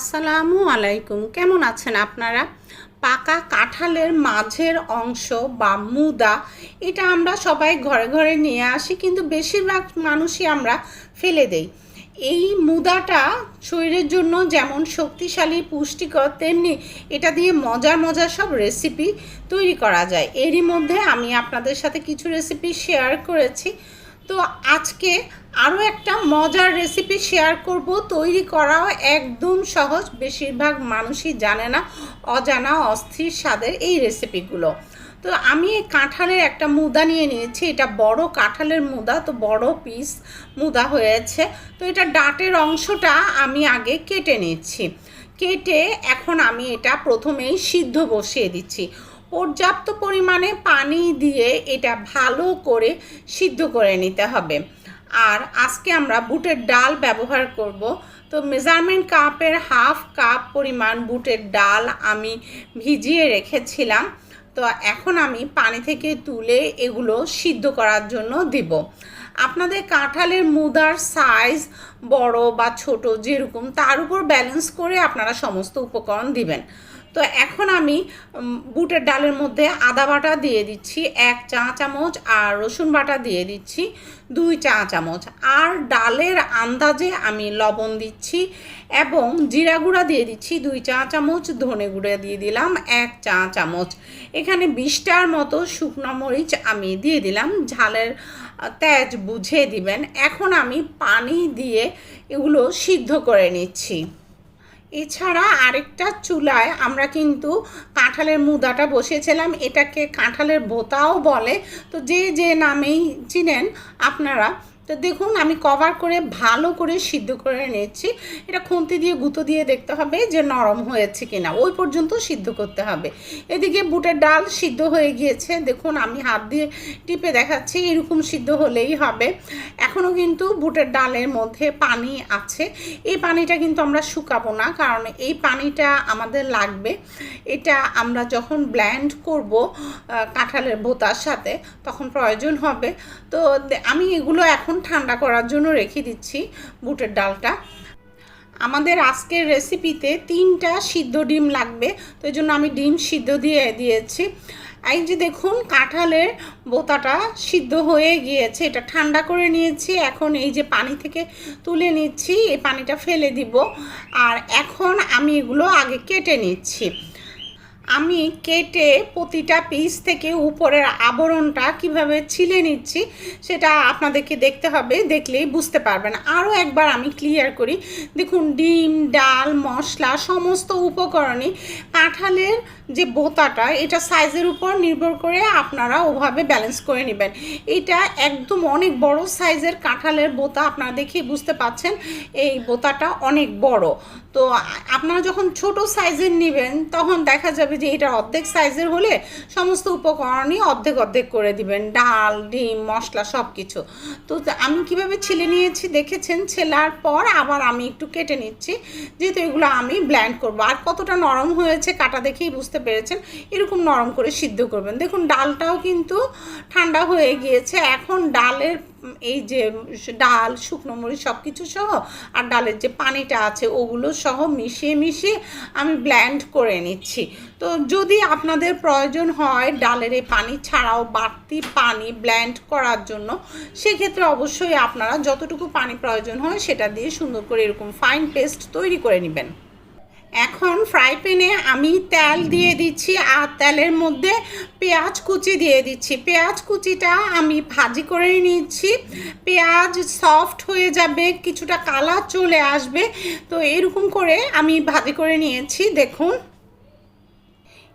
আসসালামু আলাইকুম। কেমন আছেন আপনারা? পাকা কাঁঠালের মাঝের অংশ বা মুদা, এটা আমরা সবাই ঘরে ঘরে নিয়ে আসি, কিন্তু বেশিরভাগ মানুষই আমরা ফেলে দেই। এই মুদাটা শরীরের জন্য যেমন শক্তিশালী, পুষ্টিকর, তেমনি এটা দিয়ে মজার মজার সব রেসিপি তৈরি করা যায়। এরই মধ্যে আমি আপনাদের সাথে কিছু রেসিপি শেয়ার করেছি। তো আজকে আরও একটা মজার রেসিপি শেয়ার করব। তৈরি করাও একদম সহজ, বেশিরভাগ মানুষই জানে না, অজানা, অস্থির স্বাদের এই রেসিপিগুলো তো আমি এই কাঁঠালের একটা মুদা নিয়ে নিয়েছি, এটা বড় কাঁঠালের মুদা, তো বড় পিস মুদা হয়েছে। তো এটা ডাটের অংশটা আমি আগে কেটে নিচ্ছি। কেটে এখন আমি এটা প্রথমেই সিদ্ধ বসিয়ে দিচ্ছি। পর্যাপ্ত পরিমাণে পানি দিয়ে এটা ভালো করে সিদ্ধ করে নিতে হবে। আর আজকে আমরা বুটের ডাল ব্যবহার করব। তো মেজারমেন্ট কাপের হাফ কাপ পরিমাণ বুটের ডাল আমি ভিজিয়ে রেখেছিলাম। তো এখন আমি পানি থেকে তুলে এগুলো সিদ্ধ করার জন্য দিব। আপনাদের কাঁঠালের মুদার সাইজ বড় বা ছোট যেরকম, তার উপর ব্যালেন্স করে আপনারা সমস্ত উপকরণ দিবেন। তো এখন আমি বুটের ডালের মধ্যে আদা বাটা দিয়ে দিচ্ছি, এক চা চামচ, আর রসুন বাটা দিয়ে দিচ্ছি, দুই চা চামচ। আর ডালের আন্দাজে আমি লবণ দিচ্ছি এবং জিরা গুঁড়া দিয়ে দিচ্ছি, দুই চা চামচ, ধনে গুঁড়া দিয়ে দিলাম, এক চা চামচ। এখানে বিশটার মতো শুকনো মরিচ আমি দিয়ে দিলাম, ঝালের তেজ বুঝে দিবেন। এখন আমি পানি দিয়ে এগুলো সিদ্ধ করে নিচ্ছি। এছাড়া আরেকটা চুলায় আমরা কিন্তু কাঁঠালের মুদাটা বসিয়েছিলাম। এটাকে কাঁঠালের বোতাও বলে। তো যে যে নামেই চিনেন, আপনারা তো দেখুন, আমি কভার করে, ভালো করে সিদ্ধ করে নিচ্ছি এটা খুন্তি দিয়ে, গুঁতো দিয়ে দেখতে হবে যে নরম হয়েছে কিনা। ওই পর্যন্ত সিদ্ধ করতে হবে। এদিকে বুটের ডাল সিদ্ধ হয়ে গিয়েছে। দেখুন, আমি হাত দিয়ে টিপে দেখাচ্ছি, এরকম সিদ্ধ হলেই হবে। এখনও কিন্তু বুটের ডালের মধ্যে পানি আছে। এই পানিটা কিন্তু আমরা শুকাবো না, কারণ এই পানিটা আমাদের লাগবে। এটা আমরা যখন ব্ল্যান্ড করব কাঁঠালের ভোতার সাথে, তখন প্রয়োজন হবে। তো আমি এগুলো এখন ঠান্ডা করার জন্য রেখে দিচ্ছি বুটের ডালটা। আমাদের আজকের রেসিপিতে তিনটা সিদ্ধ ডিম লাগবে, তো এই জন্য আমি ডিম সিদ্ধ দিয়ে দিয়েছি। এই যে দেখুন, কাঁঠালের বোতাটা সিদ্ধ হয়ে গিয়েছে, এটা ঠান্ডা করে নিয়েছি। এখন এই যে পানি থেকে তুলে নিচ্ছি, এই পানিটা ফেলে দিব। আর এখন আমি এগুলো আগে কেটে নিচ্ছি। আমি কেটে প্রতিটা পিস থেকে উপরের আবরণটা কীভাবে ছিলে নিচ্ছি, সেটা আপনাদেরকে দেখতে হবে, দেখলেই বুঝতে পারবেন। আরও একবার আমি ক্লিয়ার করি। দেখুন, ডিম, ডাল, মশলা, সমস্ত উপকরণই কাঁঠালের যে বোতাটা, এটা সাইজের উপর নির্ভর করে আপনারা ওভাবে ব্যালেন্স করে নেবেন। এটা একদম অনেক বড় সাইজের কাঁঠালের বোতা, আপনারা দেখেই বুঝতে পাচ্ছেন, এই বোতাটা অনেক বড়। তো আপনারা যখন ছোট সাইজের নেবেন, তখন দেখা যাবে যে এটা অর্ধেক সাইজের হলে সমস্ত উপকরণই অর্ধেক অর্ধেক করে দিবেন। ডাল, ডিম, মশলা সব কিছু তো আমি কীভাবে ছিলে নিয়েছি দেখেছেন? ছেলার পর আবার আমি একটু কেটে নিচ্ছি। যেহেতু এগুলো আমি ব্ল্যান্ড করব। আর কতটা নরম হয়েছে কাটা দেখেই বুঝতে পেরেছেন? এরকম নরম করে সিদ্ধ করবেন। দেখুন, ডালটাও কিন্তু ঠান্ডা হয়ে গিয়েছে। এখন ডালের এই যে ডাল, শুকনো মরিচ সব কিছু সহ আর ডালের যে পানিটা আছে ওগুলো সহ মিশিয়ে মিশিয়ে আমি ব্ল্যান্ড করে নিচ্ছি। তো যদি আপনাদের প্রয়োজন হয় ডালের এই পানি ছাড়াও বাড়তি পানি ব্ল্যান্ড করার জন্য, সেক্ষেত্রে অবশ্যই আপনারা যতটুকু পানি প্রয়োজন হয় সেটা দিয়ে সুন্দর করে এরকম ফাইন পেস্ট তৈরি করে নেবেন। এখন ফ্রাই প্যানে আমি তেল দিয়ে দিচ্ছি আর তেলের মধ্যে পেঁয়াজ কুচি দিয়ে দিচ্ছি। পেঁয়াজ কুচিটা আমি ভাজি করে নিচ্ছি। পেঁয়াজ সফট হয়ে যাবে, কিছুটা কালার চলে আসবে। তো এরকম করে আমি ভাজি করে নিয়েছি, দেখুন।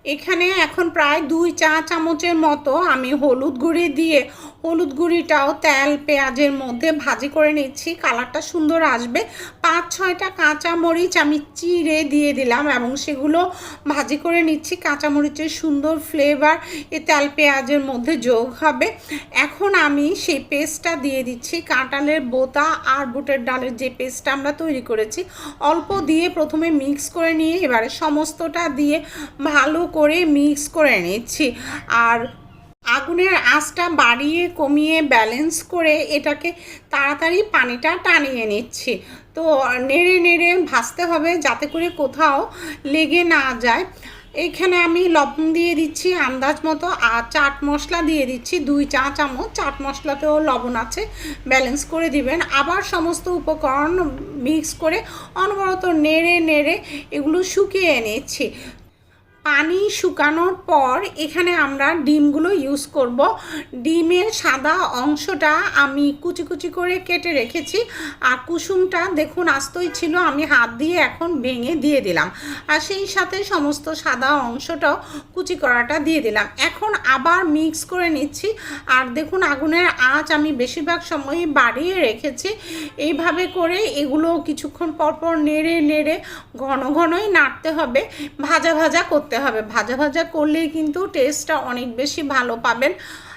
এখানে এখন প্রায় দুই চা চামচের মতো আমি হলুদ গুঁড়ি দিয়ে, হলুদ গুঁড়িটাও তেল, পেঁয়াজের মধ্যে ভাজি করে নিচ্ছি। কালারটা সুন্দর আসবে। পাঁচ, ছয়টা কাঁচা মরিচ আমি চিড়ে দিয়ে দিলাম এবং সেগুলো ভাজি করে নিচ্ছি। কাঁচা মরিচের সুন্দর ফ্লেভার এই তেল, পেঁয়াজের মধ্যে যোগ হবে। এখন আমি সেই পেস্টটা দিয়ে দিচ্ছি। কাঁটালের বোতা আর বুটের ডালের যে পেস্টটা আমরা তৈরি করেছি, অল্প দিয়ে প্রথমে মিক্স করে নিয়ে এবারে সমস্তটা দিয়ে ভালো করে মিক্স করে নিচ্ছি। আর আগুনের আঁচটা বাড়িয়ে, কমিয়ে ব্যালেন্স করে এটাকে তাড়াতাড়ি পানিটা টানিয়ে নিচ্ছি। তো নেড়ে নেড়ে ভাজতে হবে যাতে করে কোথাও লেগে না যায়। এখানে আমি লবণ দিয়ে দিচ্ছি আন্দাজ মতো, আর চাট মশলা দিয়ে দিচ্ছি দুই চা চামচ। চাট মশলাতেও লবণ আছে ব্যালেন্স করে দিবেন। আবার সমস্ত উপকরণ মিক্স করে অনবরত নেড়ে নেড়ে এগুলো শুকিয়ে নিচ্ছি। পানি শুকানোর পর এখানে আমরা ডিমগুলো ইউজ করব। ডিমের সাদা অংশটা আমি কুচি কুচি করে কেটে রেখেছি। আর কুসুমটা দেখুন, আস্তই ছিল, আমি হাত দিয়ে এখন ভেঙে দিয়ে দিলাম। আর সেই সাথে সমস্ত সাদা অংশটাও কুচি করাটা দিয়ে দিলাম। এখন আবার মিক্স করে নিচ্ছি। আর দেখুন, আগুনের আঁচ আমি বেশিরভাগ সময়ই বাড়িয়ে রেখেছি। এইভাবে করে এগুলো কিছুক্ষণ পর পর নেড়ে নেড়ে ঘন ঘনই নাড়তে হবে। ভাজা ভাজা করতে হবে। ভাজা ভাজা করলেই কিন্তু টেস্টটা অনেক বেশি ভালো পাবেন।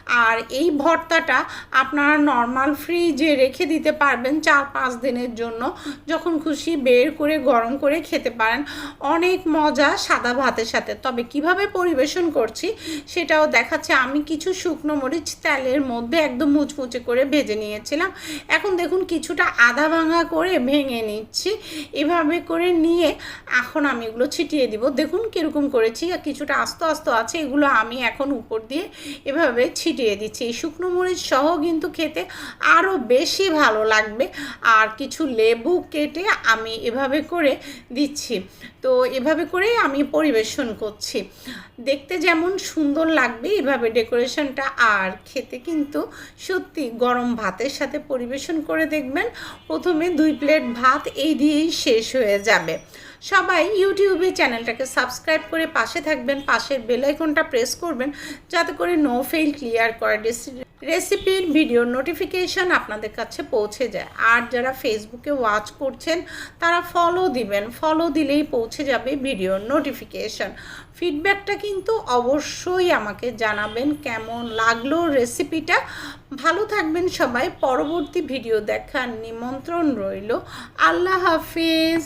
আর এই ভর্তাটা আপনারা নর্মাল ফ্রিজে রেখে দিতে পারবেন চার পাঁচ দিনের জন্য। যখন খুশি বের করে গরম করে খেতে পারেন। অনেক মজা সাদা ভাতের সাথে। তবে কীভাবে পরিবেশন করছি সেটাও দেখাচ্ছে। আমি কিছু শুকনো মরিচ তেলের মধ্যে একদম মুচমুচে করে ভেজে নিয়েছিলাম। এখন দেখুন কিছুটা আধা ভাঙা করে ভেঙে নিচ্ছি। এভাবে করে নিয়ে এখন আমি এগুলো ছিটিয়ে দিব। দেখুন কীরকম করেছি। কিছুটা আস্ত আস্ত আছে। এগুলো আমি এখন উপর দিয়ে এভাবে ছিটিয়ে দিচ্ছি। এই শুকনো মরিচ সহ কিন্তু খেতে আরও বেশি ভালো লাগবে। আর কিছু লেবু কেটে আমি এভাবে করে দিচ্ছি। তো এভাবে করেই আমি পরিবেশন করছি। দেখতে যেমন সুন্দর লাগবে এভাবে ডেকোরেশনটা, আর খেতে কিন্তু সত্যি গরম ভাতের সাথে পরিবেশন করে দেখবেন। প্রথমে দুই প্লেট ভাত, এই দিয়েই শেষ হয়ে যাবে। সবাই ইউটিউবে চ্যানেলটাকে সাবস্ক্রাইব করে পাশে থাকবেন, পাশের বেল আইকনটা প্রেস করবেন, যাতে করে নো ফেল ক্লিয়ার করে রেসিপির ভিডিও নোটিফিকেশন আপনাদের কাছে পৌঁছে যায়। আর যারা ফেসবুকে ওয়াচ করছেন, তারা ফলো দিবেন। ফলো দিলেই পৌঁছে যাবে ভিডিও নোটিফিকেশান। ফিডব্যাকটা কিন্তু অবশ্যই আমাকে জানাবেন কেমন লাগল রেসিপিটা ভালো থাকবেন সবাই, পরবর্তী ভিডিও দেখার নিমন্ত্রণ রইল। আল্লাহ হাফিজ।